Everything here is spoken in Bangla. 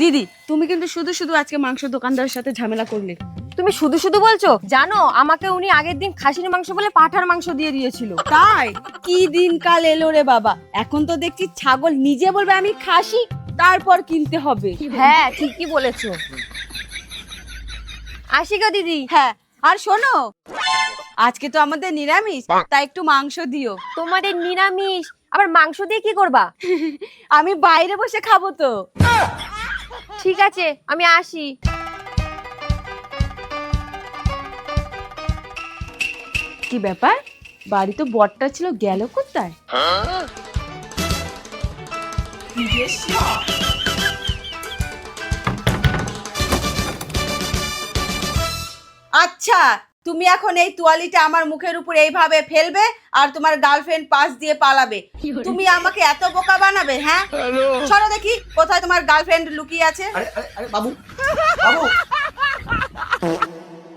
দিদি তুমি কিন্তু শুধু শুধু আজকে মাংস দোকানদারের সাথে ঝামেলা করলে। তুমি শুধু শুধু বলছো? জানো আমাকে উনি আগের দিন খাসির মাংস বলে পাঠার মাংস দিয়ে দিয়েছিল। তাই? কি দিন কাল এলো রে বাবা। এখন তো দেখছি ছাগল নিজে বলবে আমি খাসি তারপর কিনতে হবে। হ্যাঁ ঠিকই বলেছ। আসি গো দিদি। হ্যাঁ আর শোনো আজকে তো আমাদের নিরামিষ তাই একটু মাংস দিও। তোমাদের নিরামিষ আবার মাংস দিয়ে কি করবা? আমি বাইরে বসে খাব তো। ঠিক আছে আমি আসি। কি ব্যাপার? বাড়ি তো বটটা ছিল গেল কোথায়? আচ্ছা তুমি এখন এই তোয়ালিটা আমার মুখের উপর এইভাবে ফেলবে আর তোমার গার্লফ্রেন্ড পাশ দিয়ে পালাবে। তুমি আমাকে এত বোকা বানাবে হ্যাঁ? সরো দেখি কোথায় তোমার গার্লফ্রেন্ড লুকিয়ে আছে? আরে আরে আরে বাবু। বাবু।